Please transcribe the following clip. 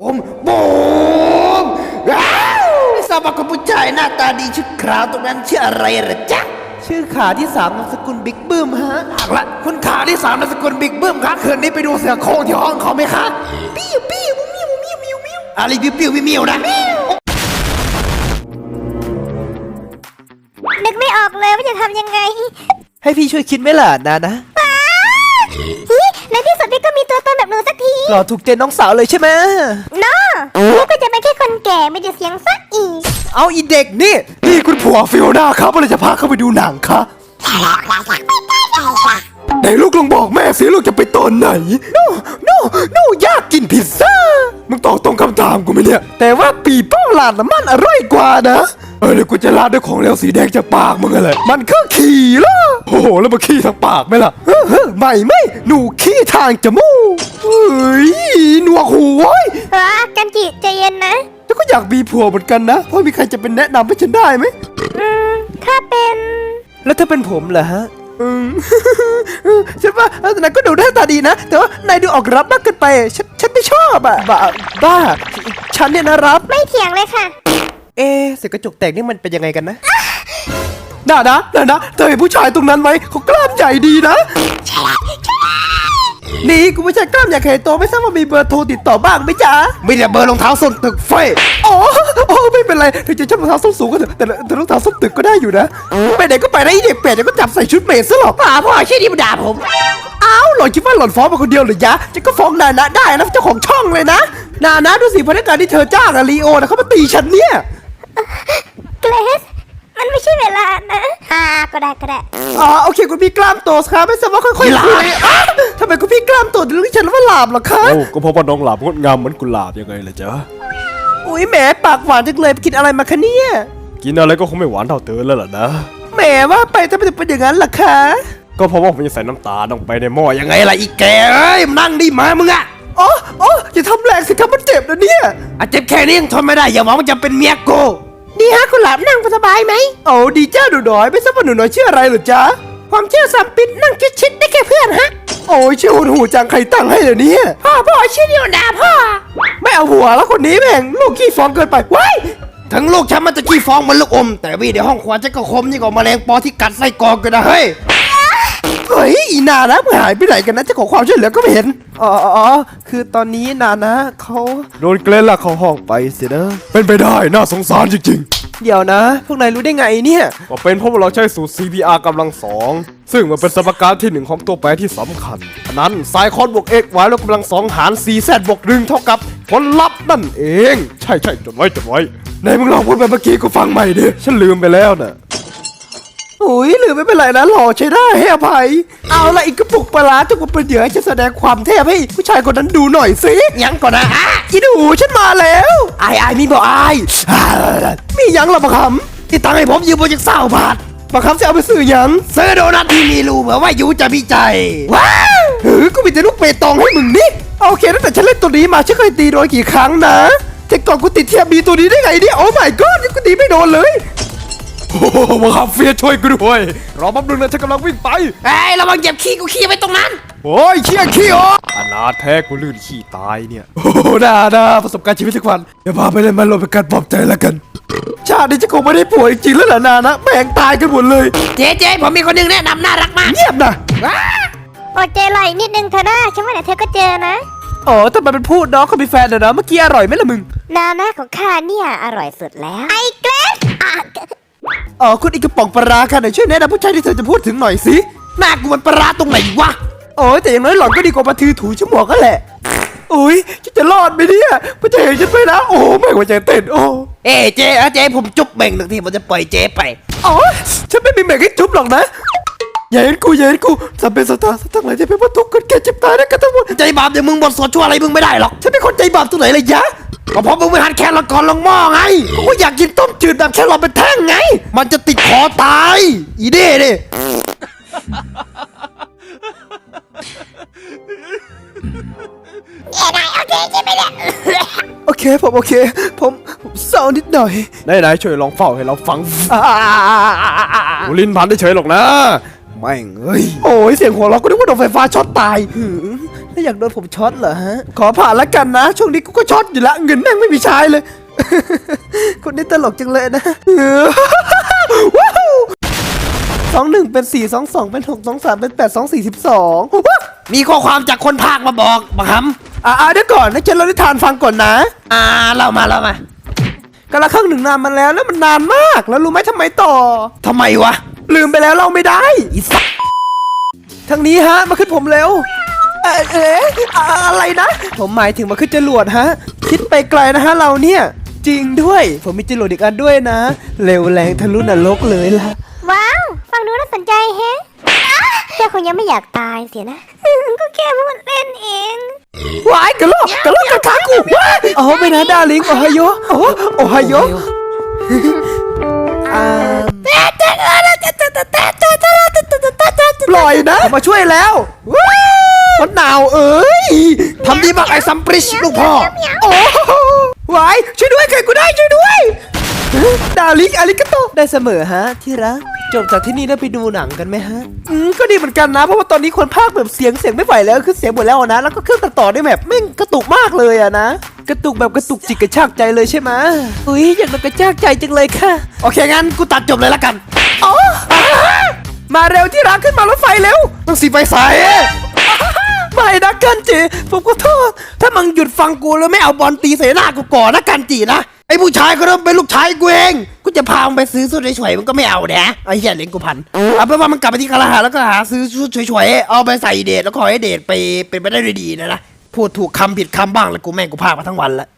ผมบูมว้าวไม่ทราบว่าคุณผู้ชายหน้าตาดีชุดขาวตรงนั้นชื่ออะไรเหรอจ๊ะชื่อขาที่สามนามสกุลบิ๊กบึ้มฮะเอาละคุณขาที่สามนามสกุลบิ๊กเบิ้มครับคืนนี้ไปดูเสือโคร่งที่ห้องเขาไหมคะปิ้วปิ้วมิวมิวมิวมิวอะไรปิ้วปิ้วมิวนะนึกไม่ออกเลยว่าจะทำยังไงให้พี่ช่วยคิดไหมล่ะนะนะ ป๊าฮิในที่สุด พี่ก็มีตัวตนแบบหนูสักทีหล่อถูกใจน้องสาวเลยใช่ไหมเนาะพี่ก็จะเป็นแค่คนแก่ไม่ได้เสียงสักอีก เอาอีเด็กนี่นี่คุณผัวฟิโอน่าครับเราจะพาเข้าไปดูหนังคะไหนลูกลองบอกแม่สิลูกจะไปตอนไหน no no no อยากกินพิซซ่า มึงตอบตรงคำถามกูไหมเนี่ย แต่ว่าปีโป้ลาดน้ำมันอร่อยกว่านะ เออเดี๋ยวกูจะลาดด้วยของเหลวสีแดงจากปากมึงอะไรมันคือขี่ล่ะโอ้โห แล้วมาขี้ทางปากไหมล่ะเฮ้อเฮ้อไม่ไม่หนูขี้ทางจมูก เฮ้ยหนวกหูเว้ยอะกันจิใจเย็นนะแล้วก็อยากมีผัวเหมือนกันนะเพราะมีใครจะเป็นแนะนำให้ฉันได้ไหมอืมถ้าเป็นแล้วถ้าเป็นผมเหรอฮะอืม ฉันว่าเออนายก็ดูหน้าตาดีนะ แต่ว่านายดูออกรับมากเกินไป ฉันฉันไม่ชอบอะบ้าบ้า ฉันเนี่ยนะรับ ไม่เถียงเลยค่ะ เอ๊ะเสียงกระจกแตกนี่มันเป็นยังไงกันนะน่านะน่านะเธอเห็นผู้ชายตรงนั้นไหมเขากล้ามใหญ่ดีนะ นี่กูไม่ใช่กล้ามอยากใหญ่โตไม่ทราบว่ามีเบอร์โทรติดต่อบ้างไหมจ๊ะไม่ได้เบอร์รองเท้าส้นตึกไฟอ๋อโอ้ไม่เป็นไรถึงจะชอบรองเท้าส้นสูงก็เถอะแต่แต่รองเท้าส้นตึกก็ได้อยู่นะไปไหนก็ไปนะไอเด็กเป็ดเดี๋ยวก็จับใส่ชุดเมดซะหรอกป่าพ่อใช่ที่มาด่าผมอ้าวหล่อนคิดว่าหล่อนฟ้องมาคนเดียวเหรือยะจะก็ฟ้องนานะได้นะเจ้าของช่องเลยนะนานะดูสิพนักงานที่เธอจ้างอะลีโอนะเขามาตีฉันเนี่ยเกรซ มันไม่ใช่เวลานะ อ่า ก็ได้ก็ได้ อ๋อโอเคคุณพี่กล้ามโตสครับไม่ทราบว่าค่อยๆคุยอ้าวทำไมคุณพี่กล้ามโตถึงเรียกฉันว่าหลาบเหรอคะโอ้ก็เพราะว่าน้องหลาบงดงามเหมือนกุหลาบยังไงล่ะจ๊ะอุ้ยแหมปากหวานจังเลยไปกินอะไรมาคะเนี่ยกินอะไรก็คงไม่หวานเท่าเธอแล้วล่ะนะแหมว่าไปทำไมถึงเป็นอย่างนั้นล่ะคะ ก็เพราะว่าผมจะใส่น้ำตาลลงไปในหม้อยังยังไงไงล่ะอีแกเอ้ยนั่งดิมามึงอะอ๋ออ๋ออย่าทำแรงสิครับมันเจ็บนะเนี่ยอะเจ็บแค่นี้ยังทนไม่ได้อย่าหวังว่าจะเป็นเมียกู ดีฮะคุณหลามนั่งสบายไหมโอ้ดีจ้าหนูน้อยไม่ทราบว่าหนูน้อยชื่ออะไรเหรอจ๊ะความเชื่อสามปิดนั่งชิดๆได้แค่เพื่อนฮะ โอ้ยชื่อหุ่นหูจังใครตั้งให้เหรอเนี่ยพ่อพ่อชื่อเดียวนะพ่อไม่เอาหัวแล้วคนนี้แม่งลูกขี้ฟ้องเกินไปว้ายถึงลูกฉันมันจะขี้ฟ้องเหมันลูกอม แต่วี่เดี๋ยวห้องครัวจะก็คมยิ่งกว่าแมลงปอที่กัดไส้กรองกันนะเฮ้ย เฮ้ยอีนานะมึงหายไปไหนกันนะเจะขอความช่วยเหลือก็ไม่เห็นอ๋ออ๋อคือตอนนี้นานะเขาโดนเกรนลากเข้าห้องไปสินะเป็นไปได้น่าสงสารจริงเดี๋ยวนะ พวกนายรู้ได้ไงเนี่ยๆก็เป็นเพราะว่าเราใช้สูตร CPR กำลังสองซึ่งมันเป็นสมการที่หนึ่งของตัวแปรที่สำคัญฉะนั้นไซคอนบวก x y แล้วกำลังสองหาร4 z บวกหนึ่งเท่ากับผลลัพธ์นั่นเอง ใช่ใช่จดไว้จดไว้ไหนมึงลองพูดไปเมื่อกี้กูฟังใหม่ดิฉันลืมไปแล้วน่ะ อุ้ยหรือไม่เป็นไรนะหล่อใช้ได้ให้อภัย เอาละอีกกระปุกปลาร้าจะมาเป็นเหยื่อให้ฉันแสดงความเทพให้ผู้ชายคนนั้นดูหน่อยสิยังก่อนนะอะอีดูฉันมาแล้วไอ้ไอ้มีบอกไอ้อ่ามีหยังละมาคที่ตังค์ให้ผมยืมบนจากเศร้าบาทำมาคำจะเอาไปซื้อหยังซื้อโดนัทที่มีรูเผื่อว่ายูจะมีใจว้าวเฮ้ยกูมีแต่ลูกเปตองให้มึงนี่โอเคตั้งแต่ฉันเล่นตัวนี้มาฉันเคยตีโดนกี่ครั้งนะแต่ก่อนกูติดเทียบบีตัวนี้ได้ไงเนี่ยโอ้ my god นี่กูตีไม่โดนเลย โอ้โหมาขับเฟียช่วยกูด้วย รอแป๊บนึงนะฉันกำลังวิ่งไปไอ้ยระวังเหยียบขี้กูขี้ไว้ตรงนั้น โอ้ยเขี้ยขี้อ๋ออนาถแท้กูลื่นขี้ตายเนี่ย โอ้โหน่าน่าประสบการณ์ชีวิตทุกวันเดี๋ยวพาไปเล่นมันลมเป็นการปลอบใจแล้วกัน ชาตินี้จะคงไม่ได้ป่วยจริงแล้วล่ะนานะแม่งตายกันหมดเลย เจ๊เจ๊ผมมีคนหนึงแนะนำน่ารักมากเงียบนะ ว้าอดใจรออีกนิดนึงเธอะนะฉันว่าเดี๋ยวเธอก็เจอนะอ๋อแต่มันเป็นพูดน้องเขามีแฟนเดี๋ยวนะเมื่อกี้อร่อยไหมล่ะมึง นานะของข้าเนี่ยอร่อยสุดแล้ว ไอ้เกรซอะ อ๋อคุณอีกกระป๋องปลาร้าค่ะไหนช่วยแนะนำผู้ชายที่เธอจะพูดถึงหน่อยสิหน้ากูมันประหลาดตรงไหนวะโอ้ยแต่อย่างน้อยหล่อนก็ดีกว่ามาถือถูชั่วโมงก็แหละโอ้ยฉันจะรอดไหมเนี่ยไม่จะเห็นฉันไปนะโอ้ไม่หัวใจเต้นโอ้เอ้เจ๊เอ้เจ๊ผมจุ๊บเบ่งหนึ่งทีผมจะปล่อยเจ๊ไปอ๋อฉันไม่มีแม่งให้จุ๊บหรอกนะอย่าเห็นกูอย่าเห็นกูจะเป็นสตาร์ทั้งหลายที่เป็นวัตถุกันแก่เจ็บตายนะกันทั้งหมดใจบาปเดี๋ยวมึงบทสวดชั่วอะไรมึงไม่ได้หรอกฉันเป็นคนใจบาปตัวไหนเลยยะ ก็เพราะมึงไม่หันแค่ละกอนลงหม้อไงกูก็อยากกินต้มจืดแบบแครอทเป็นแท่งไง มันจะติดคอตาย อีเด้ดิโอเคผมโอเค ผมผมเศร้านิดหน่อยไหนๆช่วยลองเฝ้าให้เราฟังอ่า กูลิ้นพันได้เฉยหรอกนะ แม่งเอ้ย โอ้ยเสียงหัวเราะก็นึกว่าโดนไฟฟ้าช็อตตายหือ แล้วอยากโดนผมช็อตเหรอฮะ ขอผ่านละกันนะ ช่วงนี้กูก็ช็อตอยู่ละ เงินแม่งไม่มีใช้เลย คนนี้ตลกจังเลยนะว้าวสองหนึ่งเป็นสี่สองสองเป็นหกสองสามเป็นแปดสองสี่สิบสองมีข้อความจากคนภาคมาบอกบังคับอ่าเดี๋ยวก่อนนะฉันเล่านิทานฟังก่อนนะ อ่าเล่ามาเล่ามากาละครั้งหนึ่งนานมาแล้วแล้วมันนานมาก แล้วรู้ไหมทำไมต่อทำไมวะ ลืมไปแล้วเราไม่ได้อีสัตว์ทางนี้ฮะ มาขึ้นผมเร็ว เอ๊ะเอ๊ะอะอะไรนะ ผมหมายถึงมาขึ้นจรวดฮะ คิดไปไกลนะฮะเราเนี่ย จริงด้วย ผมมีจรวดอีกอันด้วยนะ เร็วแรงทะลุนรกเลยล่ะ ว้าวฟังดูน่าสนใจแฮะแค่คงยังไม่อยากตายเสียนะก็แค่พูดเล่นเองว้ายกระโลกกระโลกกระทากูว้ายโอ้ไม่นะดาริงโอไฮโยโอ้โอไฮโยอ่าปล่อยนะผมมาช่วยแล้วว้าวมันหนาวเอ้ยทำดีมากไอ้ซัมปริชลูกพ่อโอ้วายช่วยด้วยใครกูได้ช่วยด้วย ดาริงอาริกาโตได้เสมอฮะ ที่รักจบจากที่นี่แล้วไปดูหนังกันไหมฮะ อืมก็ดีเหมือนกันนะ เพราะว่าตอนนี้คนภาคแบบเสียงเสียงไม่ไหวแล้วคือเสียงหมดแล้วอะนะ แล้วก็เครื่องตัดต่อได้แบบแม่งกระตุกมากเลยอะนะ กระตุกแบบกระตุกจิกกระชากใจเลยใช่ไหมอุ้ยอยากโดนกระชากใจจังเลยค่ะ โอเคงั้นกูตัดจบเลยละกันอ๋ออ่ามาเร็วที่รักขึ้นมารถไฟเร็วต้องสีไฟสายเอ้ย ไม่นะกันจีผมขอโทษ ถ้ามึงหยุดฟังกูแล้วไม่เอาบอลตีใส่หน้ากูก่อนนะกันจีนะ ไอ้ผู้ชายคนนั้นเป็นลูกชายกูเอง กูจะพามึงไปซื้อชุดเฉยๆมันก็ไม่เอาแนะไอ้เหี้ยเลี้ยงกูพัน เอาเป็นว่ามันกลับไปที่คาราหาแล้วก็หาซื้อชุดเฉยๆเอาไปใส่เดทแล้วขอให้เดทไปเป็นไปได้ด้วยดีนะนะ พูดถูกคำผิดคำบ้างแล้วกูแม่งกูพากมาทั้งวันละ